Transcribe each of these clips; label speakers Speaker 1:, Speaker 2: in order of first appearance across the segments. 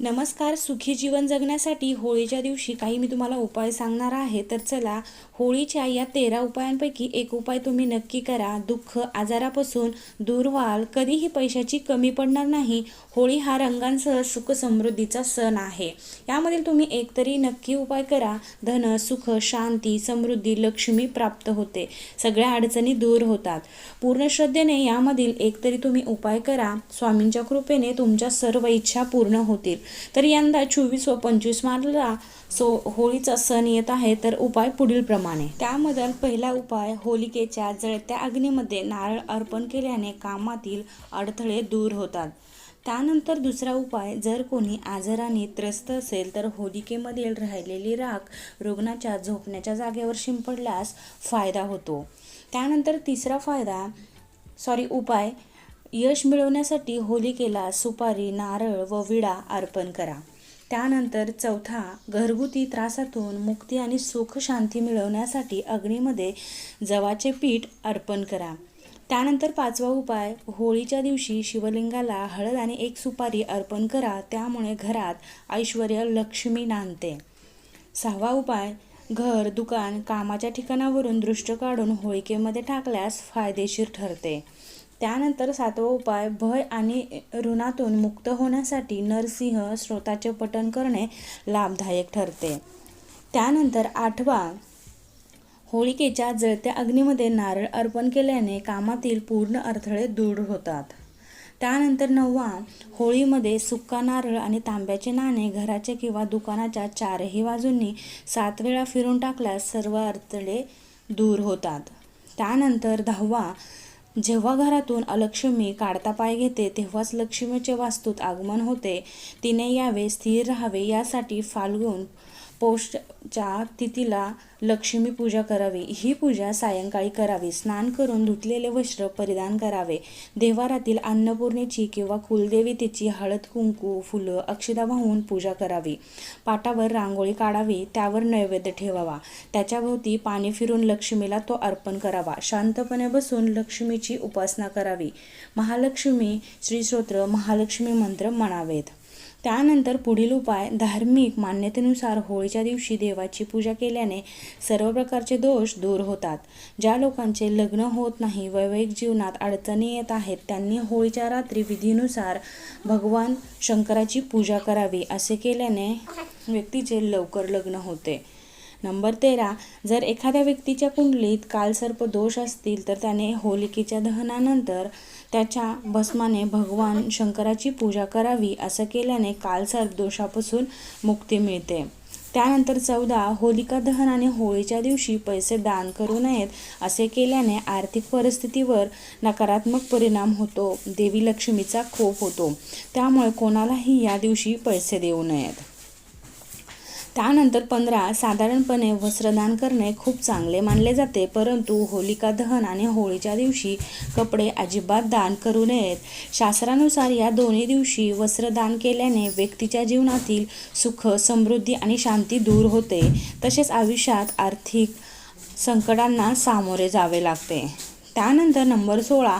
Speaker 1: नमस्कार सुखी जीवन जगण्यासाठी होळीच्या दिवशी काही मी तुम्हाला उपाय सांगणार आहे. तर चला होळीच्या या तेरा उपायांपैकी एक उपाय तुम्ही नक्की करा. दुःख आजारापासून दूर व्हाल. कधीही पैशाची कमी पडणार नाही. होळी हा रंगांसह सुख समृद्धीचा सण आहे. यामधील तुम्ही एकतरी नक्की उपाय करा. धन सुख शांती समृद्धी लक्ष्मी प्राप्त होते. सगळ्या अडचणी दूर होतात. पूर्ण श्रद्धेने यामधील एकतरी तुम्ही उपाय करा. स्वामींच्या कृपेने तुमच्या सर्व इच्छा पूर्ण होतील. तर यंदा चोवीस व पंचवीस मार्चला सो होळीचा सण येत आहे तर उपाय पुढीलप्रमाणे त्यामधील पहिला उपाय होलिकेच्या जळत्या अग्नीमध्ये नारळ अर्पण केल्याने कामातील अडथळे दूर होतात. त्यानंतर दुसरा उपाय जर कोणी आजाराने त्रस्त असेल तर होलिकेमधील राहिलेली राख रुग्णाच्या झोपण्याच्या जागेवर शिंपडल्यास फायदा होतो. त्यानंतर तिसरा फायदा सॉरी उपाय यश मिळवण्यासाठी होलिकेला सुपारी नारळ व विडा अर्पण करा. त्यानंतर चौथा घरगुती त्रासातून मुक्ती आणि सुख शांती मिळवण्यासाठी अग्नीमध्ये जवाचे पीठ अर्पण करा. त्यानंतर पाचवा उपाय होळीच्या दिवशी शिवलिंगाला हळद आणि एक सुपारी अर्पण करा त्यामुळे घरात ऐश्वर लक्ष्मी नांदते. सहावा उपाय घर दुकान कामाच्या ठिकाणावरून दृष्ट काढून होळिकेमध्ये टाकल्यास फायदेशीर ठरते. त्यानंतर सातवा उपाय भय आणि ऋणातून मुक्त होण्यासाठी नरसिंह स्रोताचे पठण करणे लाभदायक ठरते. त्यानंतर आठवा होळिकेच्या जळत्या अग्नीमध्ये नारळ अर्पण केल्याने कामातील पूर्ण अडथळे दूर होतात. त्यानंतर नववा होळीमध्ये सुक्का नारळ आणि तांब्याचे नाणे घराचे किंवा दुकानाच्या चारही बाजूंनी सात वेळा फिरून टाकल्यास सर्व अडथळे दूर होतात. त्यानंतर दहावा जेव्हा घरातून अलक्ष्मी काढता पाय घेते तेव्हाच लक्ष्मीचे वास्तूत आगमन होते. तिने यावे स्थिर राहावे यासाठी फाल्गुन पौषच्या तिथीला लक्ष्मी पूजा करावी. ही पूजा सायंकाळी करावी. स्नान करून धुतलेले वस्त्र परिधान करावे. देवारातील अन्नपूर्णेची किंवा कुलदेवतेची हळद कुंकू फुलं अक्षदा वाहून पूजा करावी. पाटावर रांगोळी काढावी. त्यावर नैवेद्य ठेवावा. त्याच्याभोवती पाणी फिरून लक्ष्मीला तो अर्पण करावा. शांतपणे बसून लक्ष्मीची उपासना करावी. महालक्ष्मी श्रीस्तोत्र महालक्ष्मी मंत्र म्हणावेत. त्यानंतर पुढील उपाय धार्मिक मान्यतेनुसार होळीच्या दिवशी देवाची पूजा केल्याने सर्व प्रकारचे दोष दूर होतात. ज्या लोकांचे लग्न होत नाही वैवाहिक जीवनात अडचणी येत आहेत त्यांनी होळीच्या रात्री विधीनुसार भगवान शंकराची पूजा करावी असे केल्याने व्यक्तीचे लवकर लग्न होते. नंबर तेरा जर एखाद्या व्यक्तीच्या कुंडलीत कालसर्प दोष असतील तर त्याने होलिकेच्या दहनानंतर त्याच्या भस्माने भगवान शंकराची पूजा करावी असं केल्याने कालसर्प दोषापासून मुक्ती मिळते. त्यानंतर चौदा होलिका दहन आणि होळीच्या दिवशी पैसे दान करू नयेत असे केल्याने आर्थिक परिस्थितीवर नकारात्मक परिणाम होतो. देवी लक्ष्मीचा खोप होतो. त्यामुळे कोणालाही या दिवशी पैसे देऊ नयेत. त्यानंतर पंधरा साधारणपणे वस्त्रदान करणे खूप चांगले मानले जाते परंतु होलिका दहन आणि होळीच्या दिवशी कपडे अजिबात दान करू नयेत. शास्त्रानुसार या दोन्ही दिवशी वस्त्रदान केल्याने व्यक्तीच्या जीवनातील सुख समृद्धी आणि शांती दूर होते. तसेच आयुष्यात आर्थिक संकटांना सामोरे जावे लागते. त्यानंतर नंबर सोळा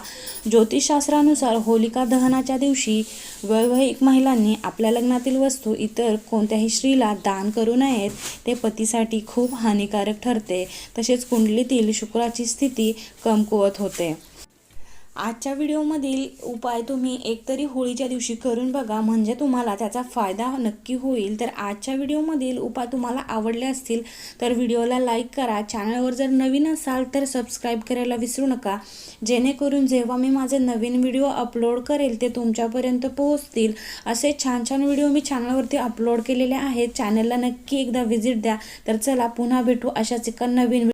Speaker 1: ज्योतिषशास्त्रानुसार होलिका दहनाच्या दिवशी वैवाहिक महिलांनी आपल्या लग्नातील वस्तू इतर कोणत्याही स्त्रीला दान करू नयेत ते पतीसाठी खूप हानिकारक ठरते. तसेच कुंडलीतील शुक्राची स्थिती कमकुवत होते. आजच्या व्हिडिओमधील उपाय तुम्ही एकतरी होळीच्या दिवशी करून बघा. म्हणजे तुम्हाला त्याचा फायदा नक्की होईल. तर आजच्या व्हिडिओमधील उपाय तुम्हाला आवडले असतील तर व्हिडिओला लाईक करा. चॅनलवर जर नवीन असाल तर सबस्क्राईब करायला विसरू नका. जेणेकरून जेव्हा मी माझे नवीन व्हिडिओ अपलोड करेल ते तुमच्यापर्यंत पोहोचतील. असे छान छान व्हिडिओ मी चॅनलवरती अपलोड केलेले आहेत. चॅनलला नक्की एकदा व्हिजिट द्या. तर चला पुन्हा भेटू अशाच एका नवीन